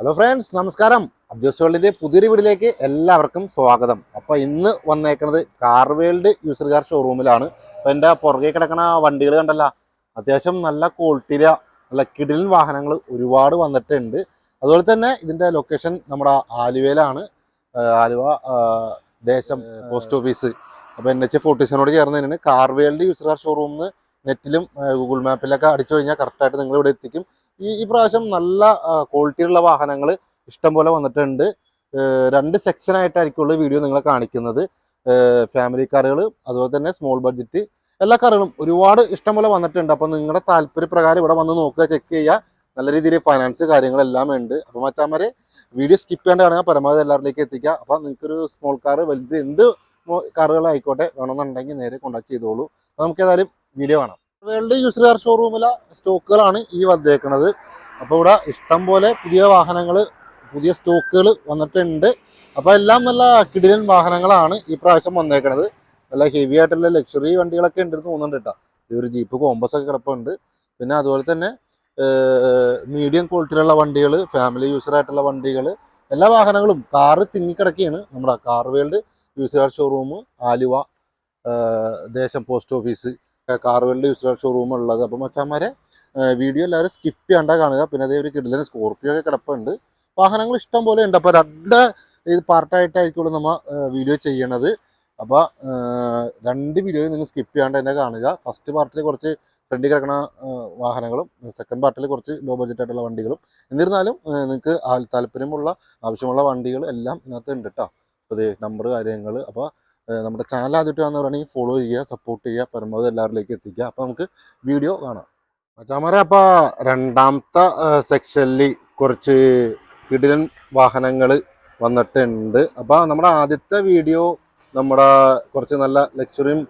Hello friends നമസ്കാരം. അബ്ജോസ് വേൾഡിന്റെ പുതിയൊരു വീഡിയോയിലേക്ക് എല്ലാവർക്കും സ്വാഗതം. അപ്പോൾ ഇന്ന് വന്നേക്കുന്നത് കാർ വേൾഡ് യൂസർ കാർ ഷോറൂമിലാണ് അപ്പോൾ എന്റെ പുറകെ കിടക്കണ വണ്ടികൾ കണ്ടല്ല. അത്യാവശ്യം നല്ല ക്വാളിറ്റിയിലെ നല്ല കിടിലൻ വാഹനങ്ങൾ ഒരുപാട് വന്നിട്ടുണ്ട്. അതുപോലെ തന്നെ ഇതിന്റെ ലൊക്കേഷൻ നമ്മുടെ ആലുവയിലാണ്. ആലുവ ദേശം പോസ്റ്റ് ഓഫീസ് അപ്പോൾ എൻ എച്ച് ഫോർട്ടീസിനോട് ചേർന്ന് തന്നെയാണ് കാർ വേൾഡ് യൂസർ കാർ ഷോറൂമിൽ നെറ്റിലും ഗൂഗിൾ മാപ്പിലൊക്കെ അടിച്ചു കഴിഞ്ഞാൽ കറക്റ്റായിട്ട് നിങ്ങൾ ഇവിടെ എത്തിക്കും. ഈ ഈ പ്രാവശ്യം നല്ല ക്വാളിറ്റിയുള്ള വാഹനങ്ങൾ ഇഷ്ടംപോലെ വന്നിട്ടുണ്ട്. രണ്ട് സെക്ഷനായിട്ടായിരിക്കുള്ള വീഡിയോ നിങ്ങളെ കാണിക്കുന്നത്. ഫാമിലി കാറുകൾ അതുപോലെ തന്നെ സ്മോൾ ബഡ്ജറ്റ് എല്ലാ കാറുകളും ഒരുപാട് ഇഷ്ടംപോലെ വന്നിട്ടുണ്ട്. അപ്പോൾ നിങ്ങളുടെ താല്പര്യപ്രകാരം ഇവിടെ വന്ന് നോക്കുക ചെക്ക് ചെയ്യുക. നല്ല രീതിയിൽ ഫൈനാൻസ് കാര്യങ്ങളെല്ലാം ഉണ്ട്. അപ്പോൾ മച്ചാമാരെ വീഡിയോ സ്കിപ്പ് ചെയ്യാണ്ട് കാണുക പരമാവധി എല്ലാവരിലേക്ക് എത്തിക്കുക. അപ്പോൾ നിങ്ങൾക്കൊരു സ്മോൾ കാർ വലുത് എന്ത് കാറുകളായിക്കോട്ടെ വേണമെന്നുണ്ടെങ്കിൽ നേരെ കോൺടാക്ട് ചെയ്തോളൂ. നമുക്ക് ഏതായാലും വീഡിയോ കാണാം. വേൾഡ് യൂസ് കാർ ഷോറൂമിലെ സ്റ്റോക്കുകളാണ് ഈ വന്നേക്കുന്നത് അപ്പോൾ ഇവിടെ ഇഷ്ടം പോലെ പുതിയ വാഹനങ്ങൾ പുതിയ സ്റ്റോക്കുകൾ വന്നിട്ടുണ്ട്. അപ്പോൾ എല്ലാം നല്ല കിടിലൻ വാഹനങ്ങളാണ് ഈ പ്രാവശ്യം വന്നേക്കണത്. നല്ല ഹെവി ആയിട്ടുള്ള ലക്ഷറി വണ്ടികളൊക്കെ ഉണ്ടെന്ന് തോന്നുന്നുണ്ട് കേട്ടോ. ഒരു ജീപ്പ് കോമ്പസ് ഒക്കെ കിടപ്പുണ്ട്. പിന്നെ അതുപോലെ തന്നെ മീഡിയം ക്വാളിറ്റിയിലുള്ള വണ്ടികൾ ഫാമിലി യൂസർ ആയിട്ടുള്ള വണ്ടികൾ എല്ലാ വാഹനങ്ങളും കാറ് തിങ്ങിക്കിടക്കുകയാണ് നമ്മുടെ car world use car showroom Aluva Desom post office world user showroom ഉള്ളത്. അപ്പോൾ മച്ചാന്മാരെ വീഡിയോ എല്ലാവരും സ്കിപ്പ് ചെയ്യാണ്ട കാണുക. പിന്നെ അതേ ഒരു കിടലിന് സ്കോർപ്പിയോ ഒക്കെ കിടപ്പുണ്ട്. വാഹനങ്ങൾ ഇഷ്ടം പോലെ ഉണ്ട്. അപ്പോൾ രണ്ട് ഇത് പാർട്ടായിട്ടായിരിക്കുള്ളൂ നമ്മൾ വീഡിയോ ചെയ്യണത്. അപ്പോൾ രണ്ട് വീഡിയോ നിങ്ങൾ സ്കിപ്പ് ചെയ്യാണ്ട് തന്നെ കാണുക. ഫസ്റ്റ് പാർട്ടിൽ കുറച്ച് ഫ്രണ്ടിൽ കിടക്കുന്ന വാഹനങ്ങളും സെക്കൻഡ് പാർട്ടിൽ കുറച്ച് ലോ ബഡ്ജറ്റ് ആയിട്ടുള്ള വണ്ടികളും. എന്നിരുന്നാലും നിങ്ങൾക്ക് താല്പര്യമുള്ള ആവശ്യമുള്ള വണ്ടികൾ എല്ലാം ഇതിനകത്ത് ഉണ്ട് കേട്ടോ അപ്പോൾ നമ്പർ കാര്യങ്ങൾ അപ്പോൾ നമ്മുടെ ചാനൽ ആദ്യമായിട്ട് വന്നവരാണെങ്കിൽ ഫോളോ ചെയ്യുക സപ്പോർട്ട് ചെയ്യുക പരമാവധി എല്ലാവരിലേക്ക് എത്തിക്കുക. അപ്പോൾ നമുക്ക് വീഡിയോ കാണാം. മച്ചാമാരെ അപ്പോൾ രണ്ടാമത്തെ സെക്ഷനിൽ കുറച്ച് കിടിലൻ വാഹനങ്ങൾ വന്നിട്ടുണ്ട്. അപ്പോൾ നമ്മുടെ ആദ്യത്തെ വീഡിയോ നമ്മുടെ കുറച്ച് നല്ല ലക്ഷറിയും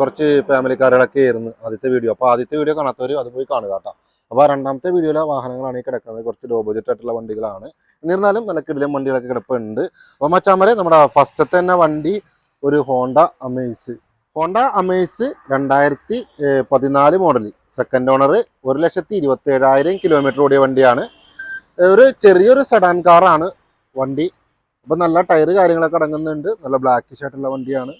കുറച്ച് ഫാമിലിക്കാരുകളൊക്കെ ആയിരുന്നു ആദ്യത്തെ വീഡിയോ അപ്പോൾ ആദ്യത്തെ വീഡിയോ കാണാത്തവർ അത് പോയി കാണുക കേട്ടോ. അപ്പോൾ രണ്ടാമത്തെ വീഡിയോയിലെ വാഹനങ്ങളാണ് ഈ കിടക്കുന്നത്. കുറച്ച് ലോ ബഡ്ജറ്റ് ആയിട്ടുള്ള വണ്ടികളാണ്. എന്നിരുന്നാലും നല്ല കിടിലൻ വണ്ടികളൊക്കെ കിടപ്പുണ്ട്. അപ്പോൾ മച്ചാമരെ നമ്മുടെ ഫസ്റ്റത്തെ തന്നെ വണ്ടി ഒരു ഹോണ്ട അമേസ് ഹോണ്ട അമേസ് രണ്ടായിരത്തി പതിനാല് മോഡൽ സെക്കൻഡ് ഓണർ ഒരു ലക്ഷത്തി ഇരുപത്തി ഏഴായിരം കിലോമീറ്റർ ഓടിയ വണ്ടിയാണ്. ഒരു ചെറിയൊരു സെഡാൻ കാറാണ് വണ്ടി. അപ്പം നല്ല ടയർ കാര്യങ്ങളൊക്കെ അടങ്ങുന്നുണ്ട്. നല്ല ബ്ലാക്കിഷ് ആയിട്ടുള്ള വണ്ടിയാണ്.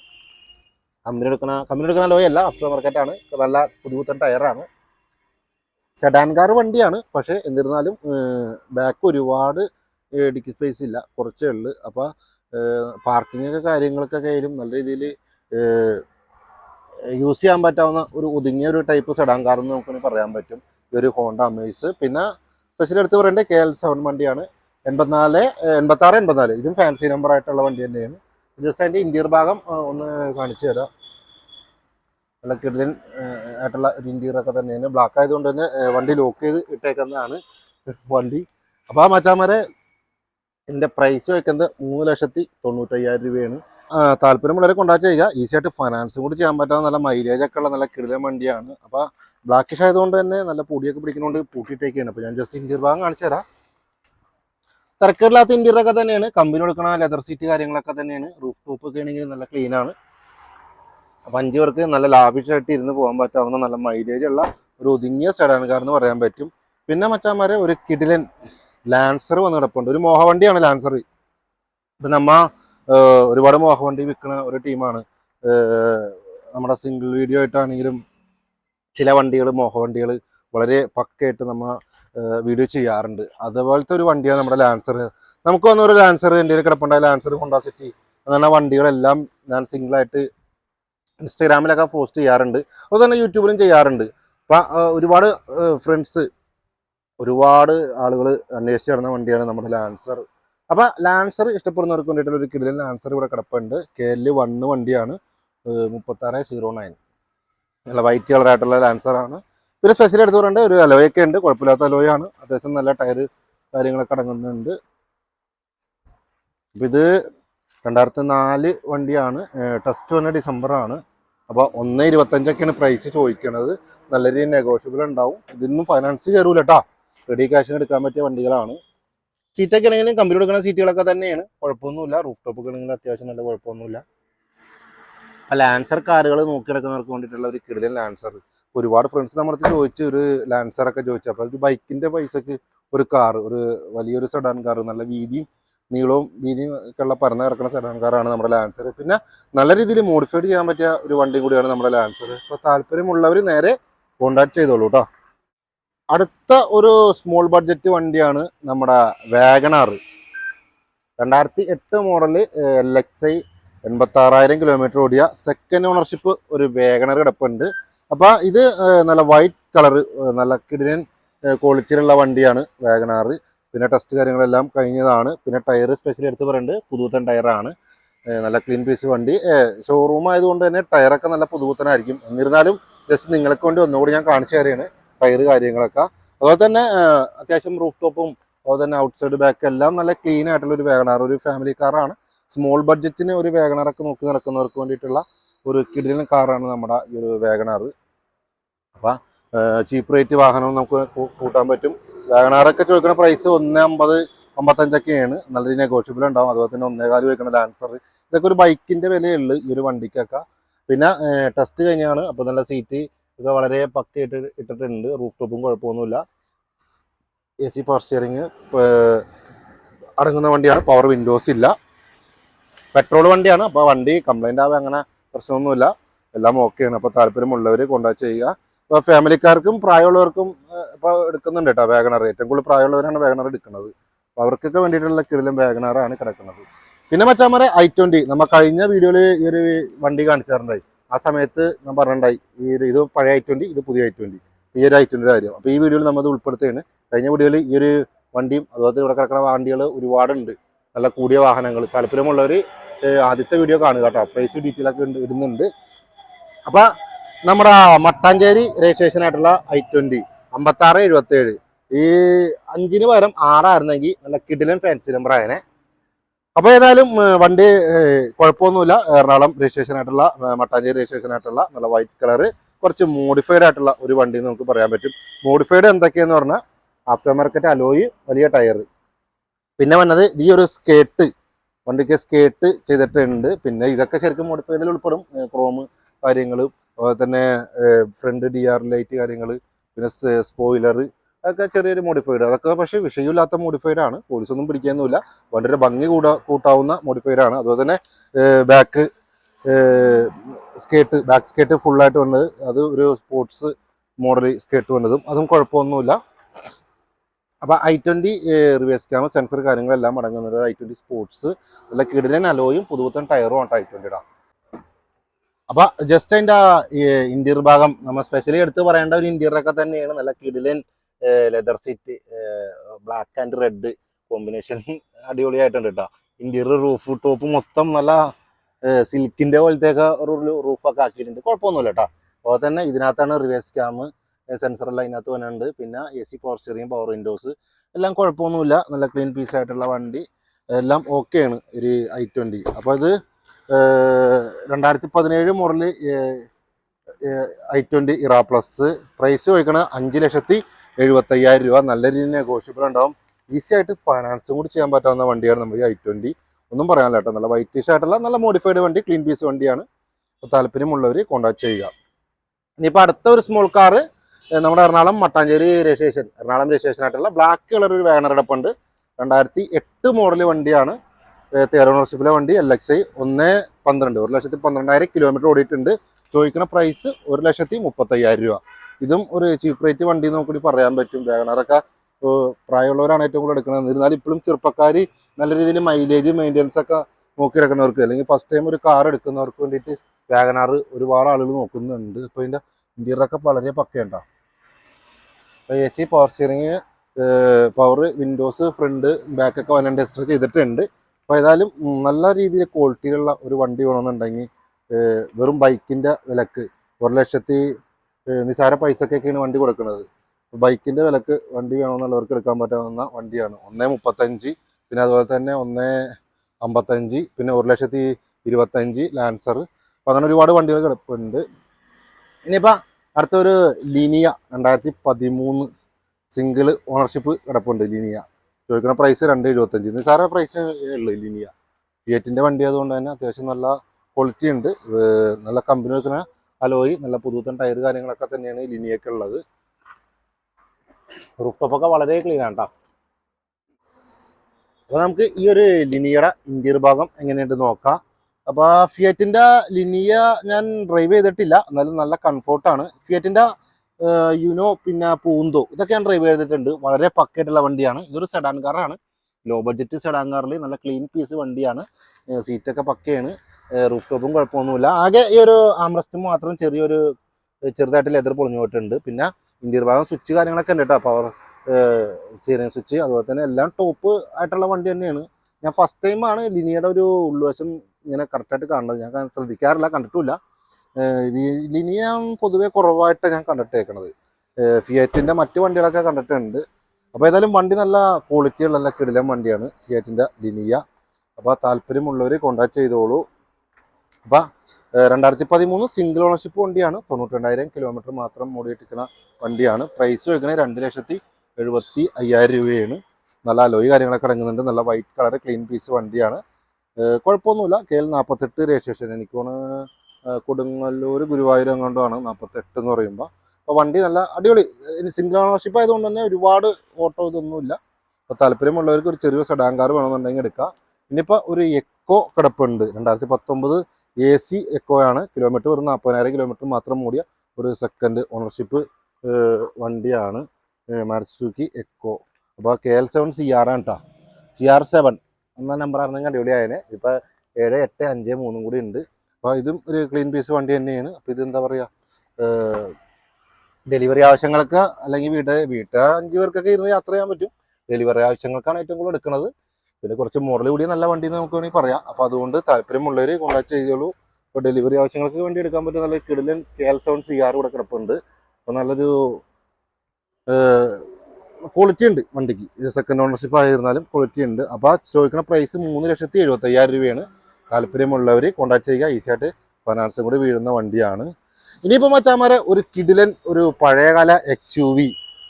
കമ്പനി എടുക്കണ കമ്പനി എടുക്കണ ലോയ അല്ല ആഫ്റ്റർ മാർക്കറ്റ് ആണ്. നല്ല പുതുപുത്തൻ ടയറാണ് സെഡാൻ കാർ വണ്ടിയാണ്. പക്ഷേ എന്നിരുന്നാലും ബാക്ക് ഒരുപാട് ഡിക്കി സ്പേസ് ഇല്ല. കുറച്ചേ ഉള്ളൂ. അപ്പോൾ പാർക്കിംഗ് ഒക്കെ കാര്യങ്ങൾക്കൊക്കെ ആയാലും നല്ല രീതിയിൽ യൂസ് ചെയ്യാൻ പറ്റാവുന്ന ഒരു ഒതുങ്ങിയ ഒരു ടൈപ്പ് സെഡാൻ കാർ എന്ന് നമുക്ക് പറയാൻ പറ്റും. ഒരു ഹോണ്ട അമേഴ്സ് പിന്നെ സ്പെഷ്യൽ എടുത്ത് പറയേണ്ടത് കെ എൽ സെവൻ വണ്ടിയാണ്. എൺപത്തിനാല് എൺപത്താറ് എൺപത്തിനാല്. ഇതും ഫാൻസി നമ്പർ ആയിട്ടുള്ള വണ്ടി തന്നെയാണ്. ജസ്റ്റ് അതിന്റെ ഇന്റീർ ഭാഗം ഒന്ന് കാണിച്ചു തരാം. നല്ല കിടിലൻ ആയിട്ടുള്ള ഒരു ഇന്റീരിയർ ഒക്കെ തന്നെയാണ്. ബ്ലാക്ക് ആയതുകൊണ്ട് തന്നെ വണ്ടി ലോക്ക് ചെയ്ത് ഇട്ടേക്കുന്നതാണ് വണ്ടി. അപ്പോൾ ആ മച്ചാമാരെ എന്റെ പ്രൈസ് വയ്ക്കുന്നത് മൂന്ന് ലക്ഷത്തി തൊണ്ണൂറ്റയ്യായിരം രൂപയാണ്. താല്പര്യമുള്ളവരെ കോണ്ടാക്ട് ചെയ്യുക. ഈസി ആയിട്ട് ഫൈനാൻസും കൂടി ചെയ്യാൻ പറ്റാവുന്ന നല്ല മൈലേജ് ഒക്കെ ഉള്ള നല്ല കിടിലൻ വണ്ടിയാണ്. അപ്പോൾ ബ്ലാക്കിഷ് ആയതുകൊണ്ട് തന്നെ നല്ല പൊടിയൊക്കെ പിടിക്കുന്നതുകൊണ്ട് പൂട്ടിയിട്ടേക്കാണ്. അപ്പോൾ ഞാൻ ജസ്റ്റ് ഇന്റീരിയർ ഭാഗം കാണിച്ചു തരാം. തിരക്കേടില്ലാത്ത ഇന്റീരിയർ ഒക്കെ തന്നെയാണ്. കമ്പനി കൊടുക്കണ ലെതർ സീറ്റ് കാര്യങ്ങളൊക്കെ തന്നെയാണ്. റൂഫ് ടോപ്പ് ഒക്കെ ആണെങ്കിൽ നല്ല ക്ലീനാണ് അപ്പം അഞ്ച് പേർക്ക് നല്ല ലാവിഷായിട്ട് ഇരുന്ന് പോകാൻ പറ്റാവുന്ന നല്ല മൈലേജ് ഉള്ള ഒരു ഒതുങ്ങിയ സെഡാൻ കാർ എന്ന് പറയാൻ പറ്റും. പിന്നെ മച്ചാന്മാരെ ഒരു കിടിലൻ ലാൻസർ വന്ന് കിടപ്പുണ്ട് ഒരു മോഹവണ്ടിയാണ് ലാൻസർ ഇപ്പം നമ്മ ഒരുപാട് മോഹവണ്ടി വിൽക്കുന്ന ഒരു ടീമാണ്. നമ്മുടെ സിംഗിൾ വീഡിയോ ആയിട്ടാണെങ്കിലും ചില വണ്ടികൾ മോഹവണ്ടികൾ വളരെ പക്കയായിട്ട് നമ്മ വീഡിയോ ചെയ്യാറുണ്ട്. അതുപോലത്തെ ഒരു വണ്ടിയാണ് നമ്മുടെ ലാൻസർ നമുക്ക് വന്ന ഒരു ലാൻസർ എന്റെ കയ്യിൽ കിടപ്പുണ്ടായ ലാൻസർ ഹോണ്ട സിറ്റി അങ്ങനെ വണ്ടികളെല്ലാം ഞാൻ സിംഗിളായിട്ട് ഇൻസ്റ്റാഗ്രാമിലൊക്കെ പോസ്റ്റ് ചെയ്യാറുണ്ട്. അതുപോലെ തന്നെ യൂട്യൂബിലും ചെയ്യാറുണ്ട്. അപ്പം ഒരുപാട് ഫ്രണ്ട്സ് ഒരുപാട് ആളുകൾ അന്വേഷിച്ച് നടന്ന വണ്ടിയാണ് നമ്മുടെ ലാൻസർ അപ്പോൾ ലാൻസർ ഇഷ്ടപ്പെടുന്നവർക്ക് വേണ്ടിയിട്ടുള്ള ഒരു കിടിലൻ ലാൻസർ ഇവിടെ കിടപ്പുണ്ട്. കെ എൽ വണ്ണ് വണ്ടിയാണ്. മുപ്പത്താറ് സീറോ നയൻ നല്ല വൈറ്റ് കളറായിട്ടുള്ള ലാൻസറാണ് പിന്നെ സ്പെഷ്യൽ എടുത്തു പറയേണ്ട ഒരു അലോയൊക്കെ ഉണ്ട്. കുഴപ്പമില്ലാത്ത അലോയാണ് അത്യാവശ്യം നല്ല ടയർ കാര്യങ്ങളൊക്കെ അടങ്ങുന്നുണ്ട്. ഇത് രണ്ടായിരത്തി നാല് വണ്ടിയാണ് ടെസ്റ്റ് വന്ന ഡിസംബറാണ് അപ്പോൾ ഒന്ന് ഇരുപത്തഞ്ചൊക്കെയാണ് പ്രൈസ് ചോദിക്കണത്. നല്ല രീതിയിൽ നെഗോഷ്യബിൾ ഉണ്ടാവും. ഇതിനൊന്നും ഫൈനാൻസ് കയറൂല കേട്ടോ റെഡി ക്യാഷിന് എടുക്കാൻ പറ്റിയ വണ്ടികളാണ്. സീറ്റൊക്കെ ആണെങ്കിലും കമ്പനി കൊടുക്കുന്ന സീറ്റുകളൊക്കെ തന്നെയാണ്. കുഴപ്പമൊന്നുമില്ല. റൂഫ് ടോപ്പ് ഒക്കെ ആണെങ്കിൽ അത്യാവശ്യം നല്ല കുഴപ്പമൊന്നുമില്ല. ആ ലാൻസർ കാറുകൾ നോക്കി നടക്കുന്നവർക്ക് വേണ്ടിയിട്ടുള്ള ഒരു കിടിലൻ ലാൻസർ ഒരുപാട് ഫ്രണ്ട്സ് നമ്മുടെ അടുത്ത് ചോദിച്ചു ഒരു ലാൻസർ ഒക്കെ ചോദിച്ചു. അപ്പോൾ ഒരു ബൈക്കിന്റെ പൈസക്ക് ഒരു കാർ ഒരു വലിയൊരു സെഡാൻ കാർ നല്ല വീതിയും നീളവും വീതിയും ഒക്കെ ഉള്ള പറഞ്ഞ കിടക്കുന്ന സെഡാൻ കാറാണ് നമ്മുടെ ലാൻസർ പിന്നെ നല്ല രീതിയിൽ മോഡിഫൈഡ് ചെയ്യാൻ പറ്റിയ ഒരു വണ്ടി കൂടിയാണ് നമ്മുടെ ലാൻസർ അപ്പോൾ താല്പര്യമുള്ളവർ നേരെ കോണ്ടാക്ട് ചെയ്തോളൂ കേട്ടോ അടുത്ത ഒരു സ്മോൾ ബഡ്ജറ്റ് വണ്ടിയാണ് നമ്മുടെ വാഗണാർ രണ്ടായിരത്തി എട്ട് മോഡൽ ഐ എൺപത്തി ആറായിരം കിലോമീറ്റർ ഓടിയ സെക്കൻഡ് ഓണർഷിപ്പ് ഒരു വേഗണർ കിടപ്പുണ്ട്. അപ്പോൾ ഇത് നല്ല വൈറ്റ് കളർ നല്ല കിടിനൻ ക്വാളിറ്റിയിലുള്ള വണ്ടിയാണ് വേഗണാർ പിന്നെ ടെസ്റ്റ് കാര്യങ്ങളെല്ലാം കഴിഞ്ഞതാണ്. പിന്നെ ടയർ സ്പെഷ്യൽ എടുത്ത് പറയുന്നത് പുതുപുത്തൻ ടയറാണ് നല്ല ക്ലീൻ പീസ് വണ്ടി. ഷോറൂം ആയതുകൊണ്ട് തന്നെ ടയറൊക്കെ നല്ല പുതുപുത്തനായിരിക്കും എന്നിരുന്നാലും ജസ്റ്റ് നിങ്ങൾക്ക് വേണ്ടി ഒന്നുകൂടി ഞാൻ കാണിച്ചു തരികയാണ് ടയർ കാര്യങ്ങളൊക്കെ. അതുപോലെ തന്നെ അത്യാവശ്യം റൂഫ് ടോപ്പും അതുപോലെ തന്നെ ഔട്ട്സൈഡ് ബാക്ക് എല്ലാം നല്ല ക്ലീൻ ആയിട്ടുള്ള ഒരു വേഗണാർ ഒരു ഫാമിലി കാറാണ്. സ്മോൾ ബഡ്ജറ്റിന് ഒരു വേഗണാറൊക്കെ നോക്കി നടക്കുന്നവർക്ക് വേണ്ടിയിട്ടുള്ള ഒരു കിടിലൻ കാറാണ് നമ്മുടെ ഈ ഒരു വേഗണാർ അപ്പം ചീപ്പ് റേറ്റ് വാഹനം നമുക്ക് കൂട്ടാൻ പറ്റും. വേഗണാറൊക്കെ ചോദിക്കുന്ന പ്രൈസ് ഒന്ന് അമ്പത് അമ്പത്തഞ്ചൊക്കെയാണ്. നല്ല രീതിയിൽ നെഗോഷ്യബിൾ ഉണ്ടാവും. അതുപോലെ തന്നെ ഒന്നേകാൽ ചോദിക്കുന്ന ഡാൻസർ ഇതൊക്കെ ഒരു ബൈക്കിന്റെ വിലയുള്ളൂ ഈ ഒരു വണ്ടിക്കൊക്കെ. പിന്നെ ടെസ്റ്റ് കഴിഞ്ഞാണ്. അപ്പോൾ നല്ല സീറ്റ് ഒക്കെ വളരെ പക്കയായിട്ട് ഇട്ടിട്ടുണ്ട്. റൂഫ് ടോപ്പും കുഴപ്പമൊന്നുമില്ല. എ സി പവർ സ്റ്റിയറിങ് അടങ്ങുന്ന വണ്ടിയാണ്. പവർ വിൻഡോസ് ഇല്ല. പെട്രോൾ വണ്ടിയാണ്. അപ്പോൾ വണ്ടി കംപ്ലൈന്റ് ആവാൻ അങ്ങനെ പ്രശ്നമൊന്നുമില്ല. എല്ലാം ഓക്കെയാണ് അപ്പോൾ താല്പര്യമുള്ളവർ കോണ്ടാക്ട് ചെയ്യുക. ഇപ്പോൾ ഫാമിലിക്കാർക്കും പ്രായമുള്ളവർക്കും ഇപ്പോൾ എടുക്കുന്നുണ്ട് കേട്ടോ വാഗണർ ഏറ്റവും കൂടുതൽ പ്രായമുള്ളവരാണ് വാഗണർ എടുക്കുന്നത്. അപ്പോൾ അവർക്കൊക്കെ വേണ്ടിയിട്ടുള്ള കിടിലും വാഗണറാണ് കിടക്കുന്നത്. പിന്നെ മച്ചാമാരെ ഐ ട്വന്റി നമ്മൾ കഴിഞ്ഞ വീഡിയോയിൽ ഈ ഒരു വണ്ടി കാണിച്ചാറുണ്ടായി ആ സമയത്ത് ഞാൻ പറഞ്ഞിട്ടുണ്ടായി ഈ ഒരു ഇത് പഴയ ഐ ട്വന്റി ഇത് പുതിയ ഐ ട്വന്റി ഈ ഒരു ഐ ട്വന്റിയുടെ കാര്യം. അപ്പോൾ ഈ വീഡിയോയിൽ നമ്മൾ അത് ഉൾപ്പെടുത്തുകയാണ്. കഴിഞ്ഞ വീഡിയോയിൽ ഈ ഒരു വണ്ടിയും അതുപോലെ ഇവിടെ കിടക്കുന്ന വണ്ടികൾ ഒരുപാടുണ്ട്. നല്ല കൂടിയ വാഹനങ്ങൾ. താല്പര്യമുള്ളവർ ആദ്യത്തെ വീഡിയോ കാണുക കേട്ടോ. പ്രൈസ് ഡീറ്റെയിൽ ഒക്കെ ഉണ്ട് ഇടുന്നുണ്ട്. അപ്പോൾ നമ്മുടെ മട്ടാഞ്ചേരി രജിസ്ട്രേഷൻ ആയിട്ടുള്ള ഐ ട്വന്റി അമ്പത്താറ് എഴുപത്തേഴ്. ഈ അഞ്ചിന് പകരം ആറായിരുന്നെങ്കിൽ നല്ല കിടിലൻ ഫാൻസി നമ്പർ ആയനെ. അപ്പൊ ഏതായാലും വണ്ടി കുഴപ്പമൊന്നുമില്ല. എറണാകുളം രജിസ്ട്രേഷൻ ആയിട്ടുള്ള മട്ടാഞ്ചേരി രജിസ്ട്രേഷൻ ആയിട്ടുള്ള നല്ല വൈറ്റ് കളർ കുറച്ച് മോഡിഫൈഡ് ആയിട്ടുള്ള ഒരു വണ്ടി നമുക്ക് പറയാൻ പറ്റും. മോഡിഫൈഡ് എന്തൊക്കെയെന്ന് പറഞ്ഞാൽ ആഫ്റ്റർ മാർക്കറ്റ് അലോയ് വലിയ ടയർ പിന്നെ വന്നത് ഈ ഒരു സ്കേട്ട് വണ്ടിക്ക് സ്കേട്ട് ചെയ്തിട്ടുണ്ട്. പിന്നെ ഇതൊക്കെ ശരിക്കും മോഡിഫൈഡിൽ ഉൾപ്പെടും. ക്രോം കാര്യങ്ങൾ അതുപോലെ തന്നെ ഫ്രണ്ട് ഡി ആർ ലൈറ്റ് കാര്യങ്ങൾ പിന്നെ സ്പോയിലർ അതൊക്കെ ചെറിയൊരു മോഡിഫൈഡ് അതൊക്കെ പക്ഷേ വിഷയമില്ലാത്ത മോഡിഫൈഡ് ആണ്. പോലീസൊന്നും പിടിക്കാനൊന്നുമില്ല വണ്ടിയുടെ ഭംഗി കൂട കൂട്ടാവുന്ന മോഡിഫൈഡ് ആണ്. അതുപോലെ തന്നെ ബാക്ക് സ്കേട്ട് ബാക്ക് സ്കേട്ട് ഫുള്ളായിട്ട് വന്നത് അത് ഒരു സ്പോർട്സ് മോഡൽ സ്കേട്ട് വന്നതും അതും കുഴപ്പമൊന്നുമില്ല. അപ്പോൾ I twenty reverse camera sensor കാര്യങ്ങളെല്ലാം അടങ്ങുന്ന ഒരു ഐ ട്വന്റി സ്പോർട്സ് നല്ല കിടിലൻ അലോയും പുതുപുത്തൻ ടയറും ആണ് ഐ ട്വന്റിയുടെ അപ്പൊ ജസ്റ്റ് അതിന്റെ ഇന്റീരിയർ ഭാഗം നമ്മൾ സ്പെഷ്യലി എടുത്ത് പറയേണ്ട ഒരു ഇന്റീരിയർ ഒക്കെ തന്നെയാണ്. നല്ല കിടിലൻ leather seat black and red combination അടിപൊളിയായിട്ടുണ്ട് കേട്ടോ ഇന്റീരിയർ റൂഫ് ടോപ്പ് മൊത്തം നല്ല സിൽക്കിന്റെ പോലത്തെ ഒക്കെ റൂഫൊക്കെ ആക്കിയിട്ടുണ്ട്. കുഴപ്പമൊന്നുമില്ല കേട്ടോ അപ്പോൾ തന്നെ ഇതിനകത്താണ് റിവേഴ്സ് ക്യാം സെൻസർ എല്ലാം ഇതിനകത്ത് വന്നിട്ടുണ്ട്. പിന്നെ A C power steering power windows എല്ലാം കുഴപ്പമൊന്നുമില്ല. നല്ല ക്ലീൻ പീസ് ആയിട്ടുള്ള വണ്ടി. എല്ലാം ഓക്കെയാണ് ഒരു ഐ ട്വന്റി അപ്പോൾ ഇത് രണ്ടായിരത്തി പതിനേഴ് Murill I twenty Era plus price ചോദിക്കണ അഞ്ച് ലക്ഷത്തി എഴുപത്തയ്യായിരം രൂപ നല്ല രീതിയിൽ നെഗോഷ്യബിൾ ഉണ്ടാവും. ഈസി ആയിട്ട് ഫൈനാൻസും കൂടി ചെയ്യാൻ പറ്റാവുന്ന വണ്ടിയാണ് നമ്മുടെ ഐ ട്വന്റി ഒന്നും പറയാനില്ല കേട്ടോ. നല്ല വൈറ്റിഷ് ആയിട്ടുള്ള നല്ല മോഡിഫൈഡ് വണ്ടി ക്ലീൻ പീസ് വണ്ടിയാണ്. അപ്പോൾ താല്പര്യമുള്ളവർ കോൺടാക്ട് ചെയ്യുക. ഇനിയിപ്പോൾ അടുത്ത ഒരു സ്മോൾ കാർ നമ്മുടെ എറണാകുളം മട്ടാഞ്ചേരി രജിസ്ട്രേഷൻ എറണാകുളം രജിസ്ട്രേഷൻ ആയിട്ടുള്ള ബ്ലാക്ക് കളർ ഒരു വാഗണർ എടുപ്പുണ്ട് രണ്ടായിരത്തി എട്ട് മോഡൽ വണ്ടിയാണ്. തേരോണർഷിപ്പിലെ വണ്ടി എൽ എക്സ് ഐ ഒന്ന് പന്ത്രണ്ട്. ഒരു ലക്ഷത്തി പന്ത്രണ്ടായിരം കിലോമീറ്റർ ഓടിയിട്ടുണ്ട്. ചോദിക്കുന്ന പ്രൈസ് ഒരു ലക്ഷത്തി മുപ്പത്തയ്യായിരം രൂപ. ഇതും ഒരു ചീപ്പ് റേറ്റ് വണ്ടി എന്ന് കൂടി പറയാൻ പറ്റും. വേഗണറൊക്കെ പ്രായമുള്ളവരാണ് ഏറ്റവും കൂടുതൽ എടുക്കുന്നത്. എന്നിരുന്നാലും ഇപ്പോഴും ചെറുപ്പക്കാർ നല്ല രീതിയിൽ മൈലേജ് മെയിന്റെനൻസ് ഒക്കെ നോക്കി എടുക്കുന്നവർക്ക് അല്ലെങ്കിൽ ഫസ്റ്റ് ടൈം ഒരു കാർ എടുക്കുന്നവർക്ക് വേണ്ടിയിട്ട് വാഗനാർ ഒരുപാട് ആളുകൾ നോക്കുന്നുണ്ട്. അപ്പോൾ ഇതിന്റെ ഇന്റീരിയറൊക്കെ വളരെ പക്കയുണ്ടോ? അപ്പോൾ A C power steering power windows front ബാക്കൊക്കെ വല്ല രജിസ്റ്റർ ചെയ്തിട്ടുണ്ട്. അപ്പോൾ ഏതായാലും നല്ല രീതിയിൽ ക്വാളിറ്റിയുള്ള ഒരു വണ്ടി വേണമെന്നുണ്ടെങ്കിൽ വെറും ബൈക്കിന്റെ വിലക്ക് ഒരു ലക്ഷത്തി നിസാര പൈസക്കൊക്കെയാണ് വണ്ടി കൊടുക്കുന്നത് ബൈക്കിന്റെ വിലക്ക് വണ്ടി വേണമെന്നുള്ളവർക്ക് എടുക്കാൻ പറ്റാവുന്ന വണ്ടിയാണ്. ഒന്നേ മുപ്പത്തഞ്ച് പിന്നെ അതുപോലെ തന്നെ ഒന്നേ അമ്പത്തഞ്ച് പിന്നെ ഒരു ലക്ഷത്തി ഇരുപത്തഞ്ച് ലാൻസർ അപ്പോൾ അങ്ങനെ ഒരുപാട് വണ്ടികൾ കിടപ്പുണ്ട്. ഇനിയിപ്പോൾ അടുത്തൊരു ലിനിയ രണ്ടായിരത്തി പതിമൂന്ന് സിംഗിൾ ഓണർഷിപ്പ് കിടപ്പുണ്ട് ലിനിയ ചോദിക്കുന്ന പ്രൈസ് രണ്ട് എഴുപത്തഞ്ച് നിസാര പ്രൈസ് ഉള്ളു ലിനിയ ഫിയറ്റിന്റെ വണ്ടി ആയതുകൊണ്ട് തന്നെ അത്യാവശ്യം നല്ല ക്വാളിറ്റി ഉണ്ട്. നല്ല കമ്പനി വെക്കുന്ന അലോയി നല്ല പുതുത്തൻ ടയർ കാര്യങ്ങളൊക്കെ തന്നെയാണ് ലിനിയൊക്കെ ഉള്ളത്. റൂഫ് ടോപ്പൊക്കെ വളരെ ക്ലീൻ ആണ് കേട്ടോ അപ്പോൾ നമുക്ക് ഈ ഒരു ലിനിയുടെ ഇന്റീരിയർ ഭാഗം എങ്ങനെയുണ്ട് നോക്കാം. അപ്പോൾ ഫിയറ്റിന്റെ ലിനിയ ഞാൻ ഡ്രൈവ് ചെയ്തിട്ടില്ല. എന്നാലും നല്ല കംഫോർട്ടാണ് ഫിയറ്റിന്റെ യുനോ പിന്നെ പൂന്തോ ഇതൊക്കെ ഞാൻ ഡ്രൈവ് ചെയ്തിട്ടുണ്ട്. വളരെ പക്കയായിട്ടുള്ള വണ്ടിയാണ്. ഇതൊരു സെഡാൻ കാറാണ് ലോ ബഡ്ജറ്റ് സെഡാൻ കാറിൽ നല്ല ക്ലീൻ പീസ് വണ്ടിയാണ്. സീറ്റൊക്കെ പക്കയാണ്. റൂഫ് ടോപ്പും കുഴപ്പമൊന്നുമില്ല. ആകെ ഈ ഒരു ആംറസ്റ്റ് മാത്രം ചെറിയൊരു ചെറുതായിട്ട് ലെതർ പൊളിഞ്ഞു പോയിട്ടുണ്ട്. പിന്നെ ഇന്റീരിയർ ഭാഗം സ്വിച്ച് കാര്യങ്ങളൊക്കെ ഉണ്ട് കേട്ടോ. പവർ സീറിയൻ സ്വിച്ച് അതുപോലെ തന്നെ എല്ലാം ടോപ്പ് ആയിട്ടുള്ള വണ്ടി തന്നെയാണ്. ഞാൻ ഫസ്റ്റ് ടൈമാണ് ലിനിയുടെ ഒരു ഉൾവശം ഇങ്ങനെ കറക്റ്റായിട്ട് കാണുന്നത്. ഞാൻ ശ്രദ്ധിക്കാറില്ല കണ്ടിട്ടില്ല ലിനിയ പൊതുവെ കുറവായിട്ട് ഞാൻ കണ്ടിട്ടേക്കണത്. ഫിയറ്റിന്റെ മറ്റു വണ്ടികളൊക്കെ കണ്ടിട്ടുണ്ട്. അപ്പോൾ ഏതായാലും വണ്ടി നല്ല ക്വാളിറ്റിയുള്ള നല്ല കിടിലൻ വണ്ടിയാണ്. ഫിയറ്റിന്റെ ലിനിയ. അപ്പോൾ താല്പര്യമുള്ളവർ കോൺടാക്ട് ചെയ്തോളൂ. അപ്പോൾ രണ്ടായിരത്തി പതിമൂന്ന് സിംഗിൾ ഓണർഷിപ്പ് വണ്ടിയാണ്. തൊണ്ണൂറ്റി കിലോമീറ്റർ മാത്രം ഓടിയിട്ടിരിക്കുന്ന വണ്ടിയാണ്. പ്രൈസ് വയ്ക്കുന്നത് രണ്ട് ലക്ഷത്തി എഴുപത്തി അയ്യായിരം രൂപയാണ്. നല്ല അലോയ് കാര്യങ്ങളൊക്കെ അടങ്ങുന്നുണ്ട്. നല്ല വൈറ്റ് കളർ ക്ലീൻ പീസ് വണ്ടിയാണ്. കുഴപ്പമൊന്നുമില്ല. കെ എൽ നാൽപ്പത്തെട്ട് രജിസ്ട്രേഷൻ എനിക്ക് തോന്നുന്നു കൊടുങ്ങല്ലൂർ ഗുരുവായൂർ എങ്ങാണ്ടാണ് നാൽപ്പത്തെട്ട് എന്ന് പറയുമ്പോൾ അപ്പോൾ വണ്ടി നല്ല അടിപൊളി. സിംഗിൾ ഓണർഷിപ്പ് ആയതുകൊണ്ട് തന്നെ ഒരുപാട് ഓട്ടോ ഇതൊന്നുമില്ല. അപ്പോൾ താല്പര്യമുള്ളവർക്ക് ഒരു ചെറിയ സെഡാൻ കാർ വേണമെന്നുണ്ടെങ്കിൽ എടുക്കാം. ഇനിയിപ്പോൾ ഒരു എക്കോ കിടപ്പുണ്ട്. രണ്ടായിരത്തി പത്തൊമ്പത് എ സി എക്കോ ആണ്. കിലോമീറ്റർ വെറും നാൽപ്പതിനായിരം കിലോമീറ്റർ മാത്രം മൂടിയ ഒരു സെക്കൻഡ് ഓണർഷിപ്പ് വണ്ടിയാണ് മാർസുക്കി എക്കോ അപ്പോൾ K L seven C R ആണ് കേട്ടോ സി ആർ സെവൻ എന്ന നമ്പർ ആയിരുന്നെങ്കിൽ അടിപൊളിയായതിനെ ഇപ്പോൾ ഏഴ് എട്ട് അഞ്ച് മൂന്നും കൂടി ഉണ്ട്. അപ്പോൾ ഇതും ഒരു ക്ലീൻ പീസ് വണ്ടി തന്നെയാണ്. അപ്പോൾ ഇതെന്താ പറയുക ഡെലിവറി ആവശ്യങ്ങൾക്ക് അല്ലെങ്കിൽ വീട് വീട്ട് അഞ്ച് പേർക്കൊക്കെ ഇരുന്ന് യാത്ര ചെയ്യാൻ പറ്റും. ഡെലിവറി ആവശ്യങ്ങൾക്കാണ് ഏറ്റവും കൂടുതൽ എടുക്കുന്നത്. പിന്നെ കുറച്ച് മോഡൽ കൂടി നല്ല വണ്ടി എന്ന് നമുക്ക് വേണമെങ്കിൽ പറയാം. അപ്പോൾ അതുകൊണ്ട് താല്പര്യമുള്ളവർ കോൺടാക്ട് ചെയ്തോളൂ. ഇപ്പോൾ ഡെലിവറി ആവശ്യങ്ങൾക്ക് വേണ്ടി എടുക്കാൻ പറ്റുന്ന നല്ല കിടിലൻ K L seven C R ഇവിടെ കിടപ്പുണ്ട്. അപ്പോൾ നല്ലൊരു ക്വാളിറ്റി ഉണ്ട് വണ്ടിക്ക്. സെക്കൻഡ് ഓണർഷിപ്പ് ആയിരുന്നാലും ക്വാളിറ്റി ഉണ്ട്. അപ്പോൾ ചോദിക്കുന്ന പ്രൈസ് മൂന്ന് ലക്ഷത്തി എഴുപത്തി അയ്യായിരം രൂപയാണ്. താല്പര്യമുള്ളവർ കോൺടാക്ട് ചെയ്യുക. ഈസിയായിട്ട് ഫൈനാൻസും കൂടി വീഴുന്ന വണ്ടിയാണ്. ഇനിയിപ്പോൾ മച്ചാമാരെ ഒരു കിടിലൻ ഒരു പഴയകാല എക്സ് യു വി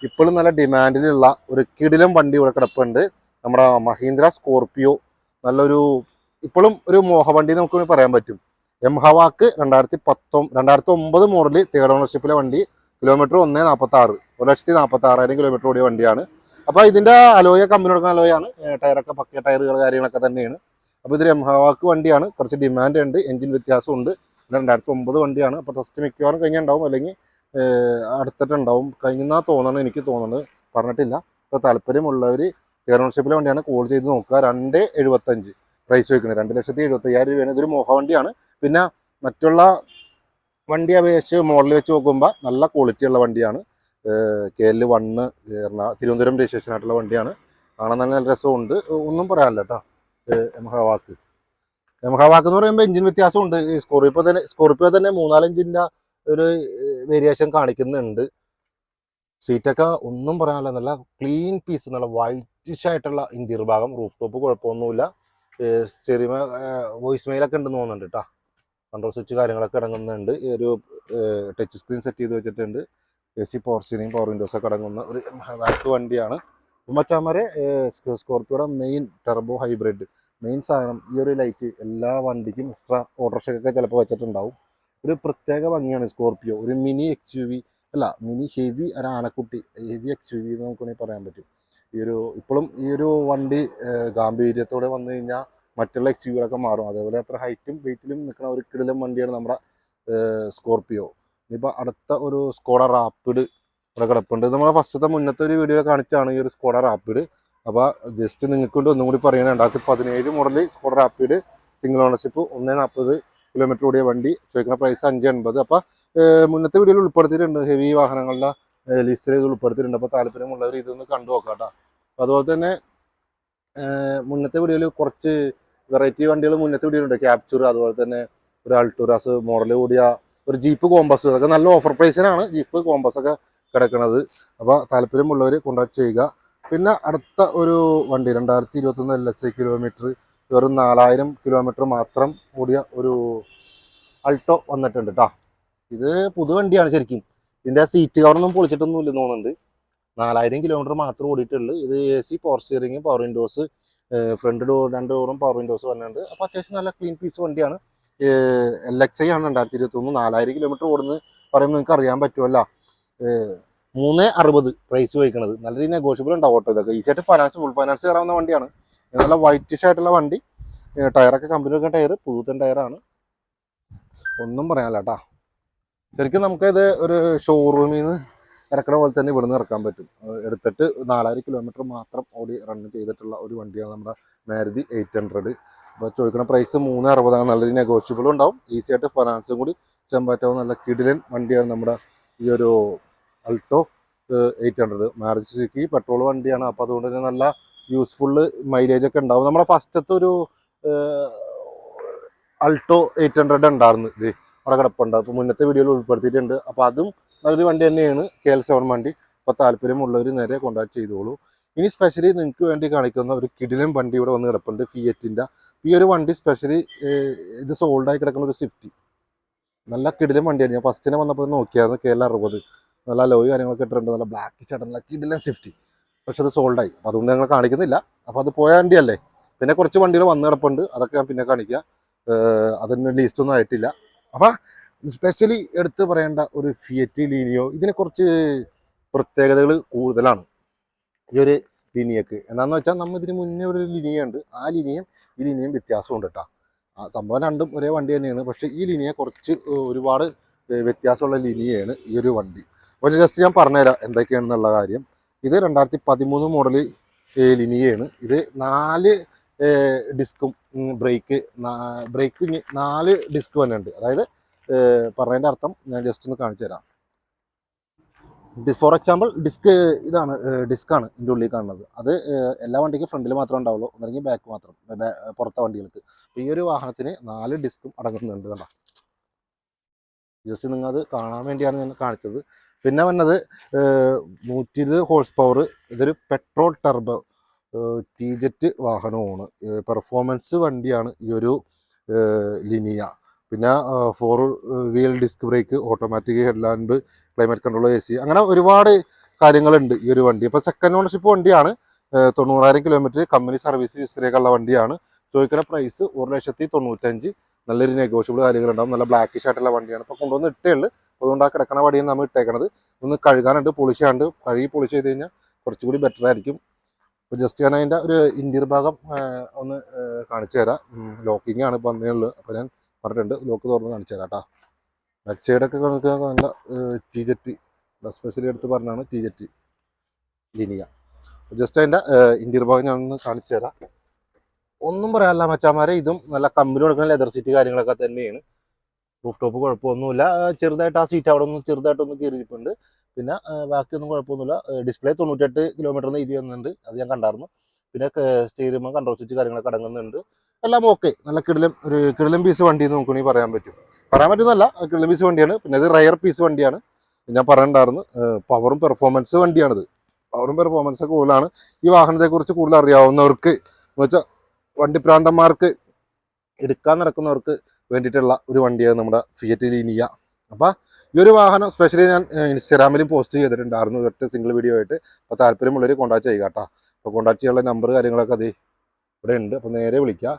ഇപ്പോഴും നല്ല ഡിമാൻഡിലുള്ള ഒരു കിടിലൻ വണ്ടി ഇവിടെ കിടപ്പുണ്ട്. നമ്മുടെ മഹീന്ദ്ര സ്കോർപിയോ. നല്ലൊരു ഇപ്പോഴും ഒരു മോഹവണ്ടി നമുക്ക് പറയാൻ പറ്റും. എം ഹവാക്ക് രണ്ടായിരത്തി പത്തൊ രണ്ടായിരത്തി ഒമ്പത് മോഡൽ തേർഡ് ഓണർഷിപ്പിലെ വണ്ടി കിലോമീറ്റർ ഒന്ന് നാൽപ്പത്തി ആറ് ഒരു ലക്ഷത്തി നാൽപ്പത്തി ആറായിരം കിലോമീറ്റർ ഓടിയ വണ്ടിയാണ്. അപ്പോൾ ഇതിന്റെ അലോയ കമ്പനി കൊടുക്കുന്ന അലോയാണ് ടയറൊക്കെ പക്കിയ ടയറുകൾ കാര്യങ്ങളൊക്കെ തന്നെയാണ്. അപ്പോൾ ഇതൊരു എം ഹവാക്ക് വണ്ടിയാണ്. കുറച്ച് ഡിമാൻഡ് ഉണ്ട് എഞ്ചിൻ വ്യത്യാസമുണ്ട്. രണ്ടായിരത്തി ഒമ്പത് വണ്ടിയാണ്. അപ്പോൾ ടെസ്റ്റ് മിക്കവാറും കഴിഞ്ഞുണ്ടാവും അല്ലെങ്കിൽ അടുത്തിട്ടുണ്ടാവും. കഴിഞ്ഞാൽ തോന്നണം എനിക്ക് തോന്നുന്നത് പറഞ്ഞിട്ടില്ല. അപ്പോൾ താല്പര്യമുള്ളവർ ഓണർഷിപ്പിലെ വണ്ടിയാണ് കോൾ ചെയ്ത് നോക്കുക. രണ്ട് എഴുപത്തഞ്ച്. പ്രൈസ് വയ്ക്കുന്നത് രണ്ട് ലക്ഷത്തി എഴുപത്തി അയ്യായിരം രൂപയാണ് ഇതൊരു മോഹ വണ്ടിയാണ്. പിന്നെ മറ്റുള്ള വണ്ടി അപേക്ഷിച്ച് മോഡൽ വെച്ച് നോക്കുമ്പോൾ നല്ല ക്വാളിറ്റി ഉള്ള വണ്ടിയാണ്. K L one Thiruvananthapuram registration ആയിട്ടുള്ള വണ്ടിയാണ്. കാണാൻ നല്ല നല്ല രസമുണ്ട്. ഒന്നും പറയാനില്ല കേട്ടോ. എംഹവാക്ക് എന്ന് പറയുമ്പോൾ എഞ്ചിൻ വ്യത്യാസമുണ്ട്. ഈ സ്കോർപ്പിയോ തന്നെ സ്കോർപ്പിയോ തന്നെ മൂന്നാലഞ്ചിന്റെ ഒരു വേരിയേഷൻ കാണിക്കുന്നുണ്ട്. സീറ്റൊക്കെ ഒന്നും പറയാനില്ല. നല്ല ക്ലീൻ പീസ് നല്ല വൈറ്റിഷ് ആയിട്ടുള്ള ഇന്റീരിയർ ഭാഗം. റൂഫ് ടോപ്പ് കുഴപ്പമൊന്നുമില്ല ചെറിയ വോയിസ് മെയിലൊക്കെ ഉണ്ടെന്ന് തോന്നുന്നുണ്ട് കേട്ടോ കൺട്രോൾ സ്വിച്ച് കാര്യങ്ങളൊക്കെ അടങ്ങുന്നുണ്ട്. ഒരു ടച്ച് സ്ക്രീൻ സെറ്റ് ചെയ്ത് വെച്ചിട്ടുണ്ട്. എ സി പോർച്ചിനെയും പവർ വിൻഡോസ് ഒക്കെ അടങ്ങുന്ന ഒരു വണ്ടിയാണ്. മച്ചാമാരെ സ്കോർപ്പിയോയുടെ മെയിൻ ടെർബോ ഹൈബ്രിഡ് മെയിൻ സാധനം ഈ ഒരു ലൈറ്റ് എല്ലാ വണ്ടിക്കും എക്സ്ട്രാ ഓട്ടോറിക്ഷയ്ക്കൊക്കെ ചിലപ്പോൾ വെച്ചിട്ടുണ്ടാവും. ഒരു പ്രത്യേക ഭംഗിയാണ് സ്കോർപ്പിയോ ഒരു മിനി എക്സ് യു വി അല്ല മിനി ഹെവി ഒരു ആനക്കുട്ടി ഹെവി എക്സ് യു വി എന്ന് നമുക്ക് വേണമെങ്കിൽ പറയാൻ പറ്റും. ഈ ഒരു ഇപ്പോഴും ഈ ഒരു വണ്ടി ഗാംഭീര്യത്തോടെ വന്നു കഴിഞ്ഞാൽ മറ്റുള്ള എക്സ് യുകളൊക്കെ മാറും. അതേപോലെ അത്ര ഹൈറ്റും വെയിറ്റിലും നിൽക്കുന്ന ഒരു കിടലും വണ്ടിയാണ് നമ്മുടെ സ്കോർപ്പിയോ ഇനിയിപ്പോൾ അടുത്ത ഒരു സ്കോഡ റാപ്പിഡ് ഇവിടെ കിടപ്പുണ്ട്. നമ്മളെ ഫസ്റ്റത്തെ മുന്നത്തെ ഒരു വീഡിയോ കാണിച്ചാണ് ഈ ഒരു സ്കോഡ റാപ്പിഡ് അപ്പോൾ ജസ്റ്റ് നിങ്ങൾക്ക് കൊണ്ട് ഒന്നും കൂടി പറയണം. രണ്ടായിരത്തി പതിനേഴ് model Skoda Rapid single ownership ഒന്ന് നാൽപ്പത് കിലോമീറ്റർ ഓടിയ വണ്ടി. ചോദിക്കുന്ന പ്രൈസ് അഞ്ച് എൺപത്. അപ്പോൾ മുന്നത്തെ വീഡിയോയിൽ ഉൾപ്പെടുത്തിയിട്ടുണ്ട്. ഹെവി വാഹനങ്ങളുടെ ലിസ്റ്റിൽ ഇത് ഉൾപ്പെടുത്തിയിട്ടുണ്ട്. അപ്പോൾ താല്പര്യമുള്ളവർ ഇതൊന്ന് കണ്ടു നോക്കാം കേട്ടോ. അതുപോലെ തന്നെ മുന്നത്തെ വീഡിയോയിൽ കുറച്ച് വെറൈറ്റി വണ്ടികൾ മുന്നത്തെ വീഡിയോയിലുണ്ട് ക്യാപ്ചർ അതുപോലെ തന്നെ ഒരു അൾട്ടുറാസ് മോഡൽ കൂടിയ ഒരു ജീപ്പ് കോമ്പസ് അതൊക്കെ നല്ല ഓഫർ പ്രൈസിനാണ് ജീപ്പ് കോമ്പസ് ഒക്കെ കിടക്കുന്നത് അപ്പോൾ താല്പര്യമുള്ളവർ കോൺടാക്ട് ചെയ്യുക. പിന്നെ അടുത്ത ഒരു വണ്ടി രണ്ടായിരത്തി ഇരുപത്തൊന്ന് എൽ എസ് ഐ കിലോമീറ്റർ വെറും നാലായിരം കിലോമീറ്റർ മാത്രം ഓടിയ ഒരു അൾട്ടോ വന്നിട്ടുണ്ട് കേട്ടോ ഇത് പുതുവണ്ടിയാണ് ശരിക്കും. ഇതിന്റെ സീറ്റ് കവറൊന്നും പൊളിച്ചിട്ടൊന്നും ഇല്ലെന്ന് തോന്നുന്നുണ്ട്. നാലായിരം കിലോമീറ്റർ മാത്രം ഓടിയിട്ടുള്ളൂ. ഇത് A C power steering power windows front door രണ്ട് ഡോറും പവർ വിൻഡോസ് വന്നിട്ടുണ്ട്. അപ്പോൾ അത്യാവശ്യം നല്ല ക്ലീൻ പീസ് വണ്ടിയാണ്. എൽ എക്സ് ഐ ആണ് രണ്ടായിരത്തി ഇരുപത്തൊന്ന്. നാലായിരം കിലോമീറ്റർ ഓടുന്നത് പറയുമ്പോൾ നിങ്ങൾക്ക് അറിയാൻ പറ്റുമല്ലോ. മൂന്ന് അറുപത് പ്രൈസ് വഹിക്കണത് നല്ല രീതിയിൽ നെഗോഷ്യബിൾ ഉണ്ടാവും ഓട്ടോ ഇതൊക്കെ. ഈസിയായിട്ട് ഫൈനാൻസ് ഫുൾ ഫൈനാൻസ് കയറാവുന്ന വണ്ടിയാണ്. നല്ല വൈറ്റിഷ് ആയിട്ടുള്ള വണ്ടി. ടയറൊക്കെ കമ്പനി വെക്കുന്ന ടയർ പുതുത്തൻ ടയറാണ് ഒന്നും പറയാനില്ല കേട്ടാ. ശരിക്കും നമുക്കിത് ഒരു ഷോറൂമിൽ നിന്ന് ഇറക്കണ പോലെ തന്നെ ഇവിടുന്ന് ഇറക്കാൻ പറ്റും. എടുത്തിട്ട് നാലായിരം കിലോമീറ്റർ മാത്രം ഓടി റൺ ചെയ്തിട്ടുള്ള ഒരു വണ്ടിയാണ് നമ്മുടെ മാരുതി എയ്റ്റ് ഹൺഡ്രഡ് അപ്പോൾ ചോദിക്കുന്ന പ്രൈസ് മൂന്ന് അറുപതാണ്. നല്ലൊരു നെഗോഷ്യബിളും ഉണ്ടാവും. ഈസി ആയിട്ട് ഫൈനാൻസും കൂടി ചെമ്പാറ്റാവും. നല്ല കിടിലൻ വണ്ടിയാണ് നമ്മുടെ ഈ ഒരു Alto eight hundred Maruti Suzuki petrol വണ്ടിയാണ്. അപ്പോൾ അതുകൊണ്ട് തന്നെ നല്ല യൂസ്ഫുള്ള് മൈലേജ് ഒക്കെ ഉണ്ടാവും. നമ്മുടെ ഫസ്റ്റത്തെ ഒരു അൾട്ടോ എയ്റ്റ് ഹൺഡ്രഡ് ഉണ്ടായിരുന്നു ഇത്. അവിടെ കിടപ്പുണ്ട്. അപ്പോൾ മുന്നത്തെ വീഡിയോയിൽ ഉൾപ്പെടുത്തിയിട്ടുണ്ട്. അപ്പോൾ അതും നല്ലൊരു വണ്ടി തന്നെയാണ്. കെ എൽ സെവൻ വണ്ടി. അപ്പോൾ താല്പര്യമുള്ളവർ നേരെ കോൺടാക്ട് ചെയ്തോളൂ. ഇനി സ്പെഷ്യലി നിങ്ങൾക്ക് വേണ്ടി കാണിക്കുന്ന ഒരു കിടിലൻ വണ്ടി ഇവിടെ വന്ന് കിടപ്പുണ്ട്. ഫിയറ്റിന്റെ ഈ ഒരു വണ്ടി സ്പെഷ്യലി ഇത് സോൾഡായി കിടക്കുന്ന ഒരു സ്വിഫ്റ്റി നല്ല കിടിലൻ വണ്ടിയാണ്. ഞാൻ ഫസ്റ്റിനെ വന്നപ്പോൾ നോക്കിയായിരുന്നു. കെ എൽ അറുപത്. നല്ല ലോയ് കാര്യങ്ങളൊക്കെ ഇട്ടിട്ടുണ്ട്. നല്ല ബ്ലാക്ക് ചേട്ടൻ നല്ല കിടിലൻ പക്ഷെ അത് സോൾഡ് ആയി. അപ്പോൾ അതുകൊണ്ട് ഞങ്ങൾ കാണിക്കുന്നില്ല. അപ്പോൾ അത് പോയ വണ്ടിയല്ലേ? പിന്നെ കുറച്ച് വണ്ടികൾ വന്ന് കിടപ്പുണ്ട്. അതൊക്കെ ഞാൻ പിന്നെ കാണിക്കുക അതിന് ലിസ്റ്റ് ഒന്നും ആയിട്ടില്ല. അപ്പോൾ സ്പെഷ്യലി എടുത്തു പറയേണ്ട ഒരു ഫിയറ്റ് ലീനിയോ ഇതിനെ കുറച്ച് പ്രത്യേകതകൾ കൂടുതലാണ്. ഈ ഒരു ലിനിയക്ക് എന്താണെന്ന് വെച്ചാൽ നമ്മൾ ഇതിന് മുന്നേ ഒരു ലിനിയ ഉണ്ട്. ആ ലിനിയും ഈ ലിനിയും വ്യത്യാസമുണ്ട് കേട്ടോ. ആ സംഭവം രണ്ടും ഒരേ വണ്ടി തന്നെയാണ്. പക്ഷേ ഈ ലിനിയെ കുറച്ച് ഒരുപാട് വ്യത്യാസമുള്ള ലിനിയാണ് ഈ ഒരു വണ്ടി. അപ്പോൾ ജസ്റ്റ് ഞാൻ പറഞ്ഞുതരാം എന്തൊക്കെയാണെന്നുള്ള കാര്യം. ഇത് രണ്ടായിരത്തി പതിമൂന്ന് മോഡൽ ലിനിയാണ് ഇത് നാല് ഡിസ്കും ബ്രേക്ക് ബ്രേക്ക് നാല് ഡിസ്ക് തന്നെ ഉണ്ട് അതായത് പറഞ്ഞതിന്റെ അർത്ഥം ഞാൻ ജസ്റ്റ് ഒന്ന് കാണിച്ചു തരാം. ഫോർ എക്സാമ്പിൾ ഡിസ്ക് ഇതാണ് ഡിസ്ക്കാണ് ഇതിന്റെ ഉള്ളിൽ കാണുന്നത്. അത് എല്ലാ വണ്ടിക്കും ഫ്രണ്ടിൽ മാത്രമേ ഉണ്ടാവുള്ളൂ അല്ലെങ്കിൽ ബാക്ക് മാത്രം പുറത്തെ വണ്ടികൾക്ക്. അപ്പോൾ ഈ ഒരു വാഹനത്തിന് നാല് ഡിസ്കും അടങ്ങുന്നുണ്ട് കണ്ട? ജസ്റ്റ് നിങ്ങൾ അത് കാണാൻ വേണ്ടിയാണ് ഞാൻ കാണിച്ചത്. പിന്നെ വന്നത് നൂറ്റി ഇരുപത് ഹോഴ്സ് പവർ ഇതൊരു പെട്രോൾ ടർബോ ടി ജെറ്റ് വാഹനമാണ്. പെർഫോമൻസ് വണ്ടിയാണ് ഈ ഒരു ലിനിയ. പിന്നെ four wheel disc brake automatic head climate control A C അങ്ങനെ ഒരുപാട് കാര്യങ്ങളുണ്ട് ഈ ഒരു വണ്ടി. ഇപ്പോൾ സെക്കൻഡ് ഓണർഷിപ്പ് വണ്ടിയാണ്. തൊണ്ണൂറായിരം കിലോമീറ്റർ കമ്പനി സർവീസ് ഹിസ്റ്ററിയൊക്കെയുള്ള വണ്ടിയാണ്. ചോദിക്കുന്ന പ്രൈസ് ഒരു ലക്ഷത്തി തൊണ്ണൂറ്റഞ്ച്. നല്ലൊരു നെഗോഷ്യബിൾ കാര്യങ്ങളുണ്ടാവും. നല്ല ബ്ലാക്കിഷ് ആയിട്ടുള്ള വണ്ടിയാണ്. ഇപ്പോൾ കൊണ്ടുവന്ന് ഇട്ടേ ഉള്ളൂ അതുകൊണ്ട് കിടക്കണ വടിയാണ് നമ്മൾ ഇട്ടേക്കണത്. ഒന്ന് കഴുകാനുണ്ട് പൊളിച്ചാണ്ട്. കഴുകി പൊളിച്ച് ചെയ്ത് കഴിഞ്ഞാൽ കുറച്ചുകൂടി ബെറ്റർ ആയിരിക്കും. അപ്പോൾ ജസ്റ്റ് ഞാൻ അതിന്റെ ഒരു ഇന്റീരിയർ ഭാഗം ഒന്ന് കാണിച്ചു തരാം. ലോക്കിംഗ് ആണ് ഇപ്പോൾ വന്നേയുള്ളൂ അപ്പോൾ ഞാൻ പറഞ്ഞിട്ടുണ്ട് ലോക്ക് തുറന്ന് കാണിച്ചു തരാം കേട്ടോ ബാക്ക് സൈഡൊക്കെ നമുക്ക് നല്ല ടി ജെറ്റ് സ്പെഷ്യലി എടുത്ത് പറഞ്ഞാണ് ടി ജെറ്റ് ലിനിയ. ജസ്റ്റ് അതിന്റെ ഇന്റീരിയർ ഭാഗം ഞാനൊന്ന് കാണിച്ചു തരാം. ഒന്നും പറയാനല്ല മച്ചാമാരെ. ഇതും നല്ല കമ്പനി കൊടുക്കുന്ന ലെതർ സീറ്റ് കാര്യങ്ങളൊക്കെ തന്നെയാണ്. റൂഫ് ടോപ്പ് കുഴപ്പമൊന്നുമില്ല ചെറുതായിട്ട് ആ സീറ്റ് അവിടെ ഒന്ന് ചെറുതായിട്ടൊന്ന് കീറിയിട്ടുണ്ട്. പിന്നെ ബാക്കിയൊന്നും കുഴപ്പമൊന്നുമില്ല. ഡിസ്പ്ലേ തൊണ്ണൂറ്റെട്ട് കിലോമീറ്റർ എഴുതി വന്നിട്ടുണ്ട്. അത് ഞാൻ കണ്ടായിരുന്നു. പിന്നെ സ്റ്റീറിയമ്മ കൺട്രോൾ സ്വിച്ച് കാര്യങ്ങളൊക്കെ അടങ്ങുന്നുണ്ട്. എല്ലാം ഓക്കെ നല്ല കിടിലം ഒരു കിടിലം പീസ് വണ്ടി എന്ന് നോക്കുകയാണെങ്കിൽ പറയാൻ പറ്റും. പറയാൻ പറ്റുന്നല്ല കിടിലം പീസ് വണ്ടിയാണ്. പിന്നെ ഇത് റയർ പീസ് വണ്ടിയാണ്. ഞാൻ പറയണ്ടായിരുന്നു പവറും പെർഫോമൻസ് വണ്ടിയാണിത്. പവറും പെർഫോമൻസ് ഒക്കെ കൂടുതലാണ്. ഈ വാഹനത്തെക്കുറിച്ച് കൂടുതൽ അറിയാവുന്നവർക്ക് എന്ന് വെച്ചാൽ വണ്ടി പ്രാന്തന്മാർക്ക് എടുക്കാൻ നടക്കുന്നവർക്ക് വേണ്ടിയിട്ടുള്ള ഒരു വണ്ടിയാണ് നമ്മുടെ ഫിയറ്റ് ലീനിയ അപ്പോൾ ഈ ഒരു വാഹനം സ്പെഷ്യലി ഞാൻ ഇൻസ്റ്റാഗ്രാമിലും പോസ്റ്റ് ചെയ്തിട്ടുണ്ടായിരുന്നു. ഒറ്റ സിംഗിൾ വീഡിയോ ആയിട്ട്. അപ്പോൾ താല്പര്യമുള്ളവർ കോൺടാക്ട് ചെയ്യുക കേട്ടോ. അപ്പോൾ കോൺടാക്ട് ചെയ്യാനുള്ള നമ്പർ കാര്യങ്ങളൊക്കെ അത് ഇവിടെ ഉണ്ട്. അപ്പോൾ നേരെ വിളിക്കുക.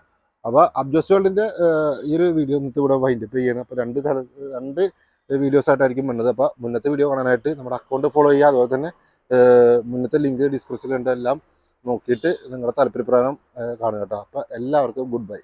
അപ്പോൾ അബ്ജസ്റ്റ് വേൾഡിന്റെ ഈ ഒരു വീഡിയോ ഇന്നത്തെ ഇവിടെ വൈൻഡപ്പ് ചെയ്യണം. അപ്പോൾ രണ്ട് സ്ഥല രണ്ട് വീഡിയോസ് ആയിട്ടായിരിക്കും വന്നത്. അപ്പോൾ മുന്നത്തെ വീഡിയോ കാണാനായിട്ട് നമ്മുടെ അക്കൗണ്ട് ഫോളോ ചെയ്യുക. അതുപോലെ തന്നെ മുന്നത്തെ ലിങ്ക് ഡിസ്ക്രിപ്ഷനിലുണ്ട് എല്ലാം നോക്കിയിട്ട് നിങ്ങളുടെ താല്പര്യപ്രകാരം കാണുക കേട്ടോ. അപ്പോൾ എല്ലാവർക്കും ഗുഡ് ബൈ